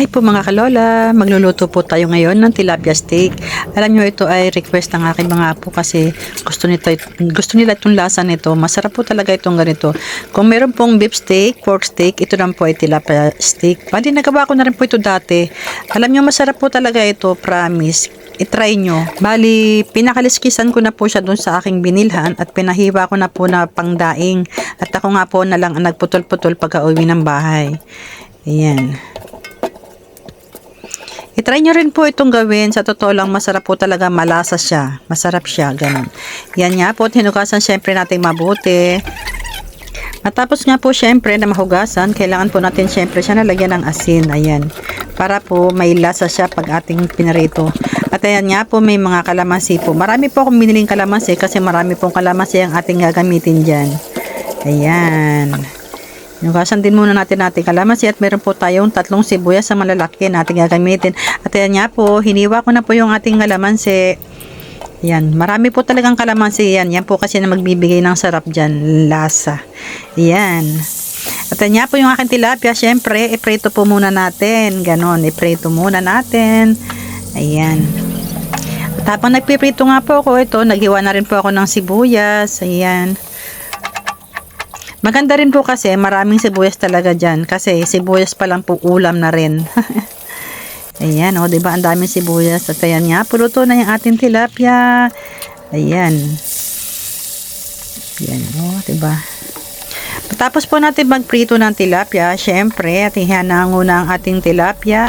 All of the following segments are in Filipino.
Hi po mga kalola, magluluto po tayo ngayon ng tilapia steak. Alam nyo ito ay request ng aking mga apo kasi gusto, nito, gusto nila itong lasa nito. Masarap po talaga itong ganito. Kung meron pong beef steak, pork steak, ito lang po ay tilapia steak. Bali nagawa ko na rin po ito dati. Alam nyo masarap po talaga ito, promise itry nyo. Bali, pinakaliskisan ko na po siya dun sa aking binilhan at pinahiwa ko na po na pangdaing. At ako nga po na lang ang nagputol-putol pagka uwi ng bahay. Ayan. I-try nyo rin po itong gawin. Sa totoo lang, masarap po talaga. Malasa siya. Masarap siya. Ganun. Yan nga po. Hinugasan syempre natin mabuti. Matapos nga po syempre na mahugasan, kailangan po natin syempre siya nalagyan ng asin. Ayan. Para po may lasa siya pag ating pinarito. At ayan nga po may mga kalamansi po. Marami po akong biniling kalamansi kasi marami pong kalamansi ang ating gagamitin dyan. Ayan. Nugasan din muna natin natin kalamansi at meron po tayong tatlong sibuyas sa malalaki na ating gagamitin. At ayan nga po, hiniwa ko na po yung ating kalamansi. Yan, marami po talagang kalamansi yan. Yan po kasi na magbibigay ng sarap dyan, lasa. Yan. At nga po yung aking tilapia, syempre, iprito po muna natin. Ganon, iprito muna natin. Ayan. At habang nagpiprito nga po ako ito, naghiwa na rin po ako ng sibuyas. Ayan. Maganda rin po kasi maraming sibuyas talaga dyan. Kasi sibuyas pa lang po ulam na rin. Ayan, o, oh, diba? Ang daming sibuyas. At ayan nga, puluto na yung ating tilapia. Ayan. Ayan, o, oh, diba? Tapos po natin magprito ng tilapia, syempre, at ihanang muna ang ating tilapia.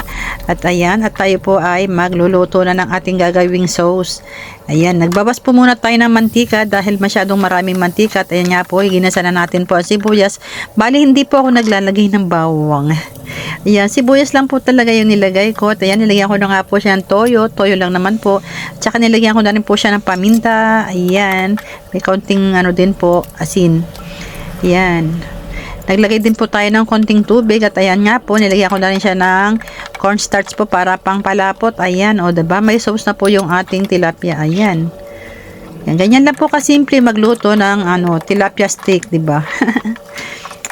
At ayan, at tayo po ay magluluto na ng ating gagawing sauce. Ayan, nagbabas po muna tayo ng mantika dahil masyadong maraming mantika. At ayan nga po, ginasa na natin po ang sibuyas. Bali, hindi po ako naglalagay ng bawang. Ayan, sibuyas lang po talaga yung nilagay ko. At ayan, nilagyan ko na nga po siya ng toyo. Toyo lang naman po. Tsaka nilagyan ko na rin po siya ng paminta. Ayan, may kaunting ano din po, asin. Yan. Naglagay din po tayo ng konting tubig at ayan nga po, nilagyan ko na rin siya ng cornstarch po para pang palapot. Ayan, o diba? May sauce na po yung ating tilapia. Ayan. Yan, ganyan lang po kasimple magluto ng ano, tilapia steak, diba?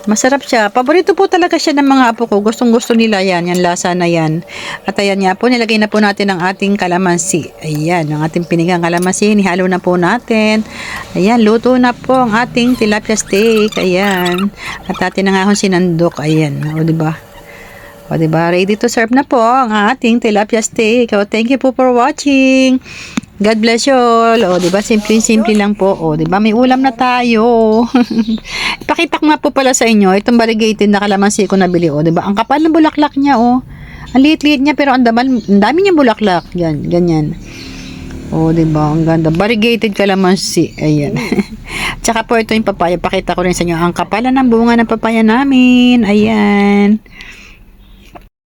Masarap siya. Paborito po talaga siya ng mga apo ko. Gustong gusto nila yan. Yan lasa na yan. At ayan nga po, nilagay na po natin ang ating kalamansi. Ayan, ang ating pinigang kalamansi. Nihalo na po natin. Ayan, luto na po ang ating tilapia steak. Ayan. At atin na nga sinandok. Ayan. O, diba? O, diba? Ready to serve na po ang ating tilapia steak. O, thank you po for watching. God bless you all. O, di ba? Simple-simple lang po. O, di ba? May ulam na tayo. Pakita ko nga po pala sa inyo, itong variegated na kalamansi ko nabili. O, di ba? Ang kapal ng bulaklak niya, o. Ang liit-liit niya, pero ang, daman, ang dami niya bulaklak. Yan, ganyan. O, di ba? Ang ganda. Variegated kalamansi. Ayan. Tsaka po ito yung papaya. Pakita ko rin sa inyo. Ang kapal ng bunga ng papaya namin. Ayan.